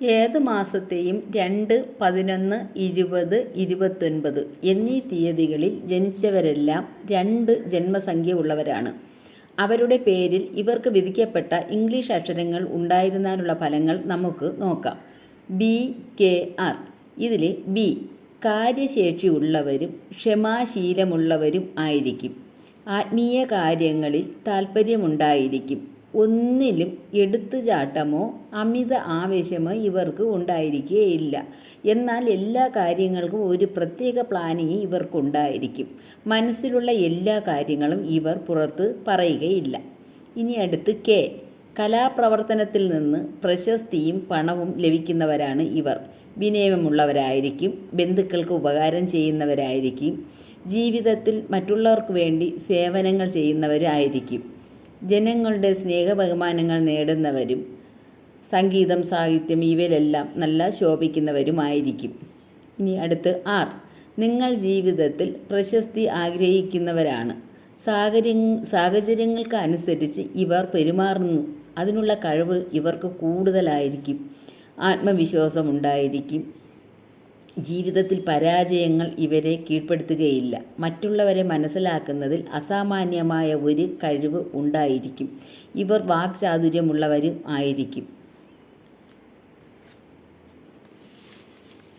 ഏത് മാസത്തെയും രണ്ട് പതിനൊന്ന് ഇരുപത് ഇരുപത്തൊൻപത് എന്നീ തീയതികളിൽ ജനിച്ചവരെല്ലാം രണ്ട് ജന്മസംഖ്യ ഉള്ളവരാണ്. അവരുടെ പേരിൽ ഇവർക്ക് വിധിക്കപ്പെട്ട ഇംഗ്ലീഷ് അക്ഷരങ്ങൾ ഉണ്ടായിരുന്നാലുള്ള ഫലങ്ങൾ നമുക്ക് നോക്കാം. ബി കെ ആർ ഇതിൽ ബി കാര്യശേഷിയുള്ളവരും ക്ഷമാശീലമുള്ളവരും ആയിരിക്കും. ആത്മീയ കാര്യങ്ങളിൽ താൽപ്പര്യമുണ്ടായിരിക്കും. ഒന്നിലും എടുത്തുചാട്ടമോ അമിത ആവേശമോ ഇവർക്ക് ഉണ്ടായിരിക്കുകയില്ല എന്നാൽ എല്ലാ കാര്യങ്ങൾക്കും ഒരു പ്രത്യേക പ്ലാനിങ് ഇവർക്കുണ്ടായിരിക്കും. മനസ്സിലുള്ള എല്ലാ കാര്യങ്ങളും ഇവർ പുറത്ത് പറയുകയില്ല. ഇനി അടുത്ത് കെ. കലാപ്രവർത്തനത്തിൽ നിന്ന് പ്രശസ്തിയും പണവും ലഭിക്കുന്നവരാണ് ഇവർ. വിനയമുള്ളവരായിരിക്കും ബന്ധുക്കൾക്ക് ഉപകാരം ചെയ്യുന്നവരായിരിക്കും ജീവിതത്തിൽ മറ്റുള്ളവർക്ക് വേണ്ടി സേവനങ്ങൾ ചെയ്യുന്നവരായിരിക്കും. ജനങ്ങളുടെ സ്നേഹബഹുമാനങ്ങൾ നേടുന്നവരും സംഗീതം സാഹിത്യം ഇവയിലെല്ലാം നല്ല ശോഭിക്കുന്നവരുമായിരിക്കും. ഇനി അടുത്ത് ആർ. നിങ്ങൾ ജീവിതത്തിൽ പ്രശസ്തി ആഗ്രഹിക്കുന്നവരാണ്. സാഹചര്യ സാഹചര്യങ്ങൾക്ക് അനുസരിച്ച് ഇവർ പെരുമാറുന്നു. അതിനുള്ള കഴിവ് ഇവർക്ക് കൂടുതലായിരിക്കും. ആത്മവിശ്വാസം ഉണ്ടായിരിക്കും. ജീവിതത്തിൽ പരാജയങ്ങൾ ഇവരെ കീഴ്പ്പെടുത്തുകയില്ല. മറ്റുള്ളവരെ മനസ്സിലാക്കുന്നതിൽ അസാമാന്യമായ ഒരു കഴിവ് ഉണ്ടായിരിക്കും. ഇവർ വാക്ചാതുര്യമുള്ളവരും ആയിരിക്കും.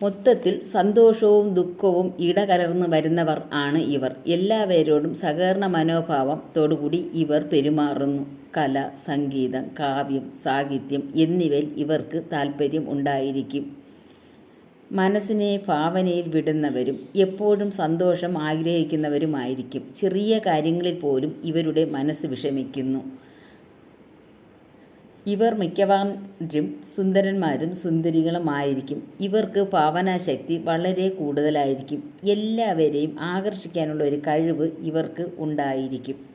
മൊത്തത്തിൽ സന്തോഷവും ദുഃഖവും ഇടകലർന്ന് വരുന്നവർ ആണ് ഇവർ. എല്ലാവരോടും സഹകരണ മനോഭാവത്തോടുകൂടി ഇവർ പെരുമാറുന്നു. കല സംഗീതം കാവ്യം സാഹിത്യം എന്നിവയിൽ ഇവർക്ക് താല്പര്യം ഉണ്ടായിരിക്കും. മനസ്സിനെ ഭാവനയിൽ വിടുന്നവരും എപ്പോഴും സന്തോഷം ആഗ്രഹിക്കുന്നവരുമായിരിക്കും. ചെറിയ കാര്യങ്ങളിൽ പോലും ഇവരുടെ മനസ്സ് വിഷമിക്കുന്നു. ഇവർ മിക്കവാറും സുന്ദരന്മാരും സുന്ദരികളുമായിരിക്കും. ഇവർക്ക് ഭാവനാശക്തി വളരെ കൂടുതലായിരിക്കും. എല്ലാവരെയും ആകർഷിക്കാനുള്ള ഒരു കഴിവ് ഇവർക്ക് ഉണ്ടായിരിക്കും.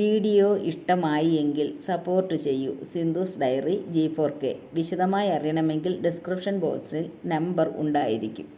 വീഡിയോ ഇഷ്ടമായി എങ്കിൽ സപ്പോർട്ട് ചെയ്യൂ. Sindhu's diary G four K. വിശദമായി അറിയണമെങ്കിൽ ഡിസ്ക്രിപ്ഷൻ ബോക്സിൽ നമ്പർ ഉണ്ടായിരിക്കും.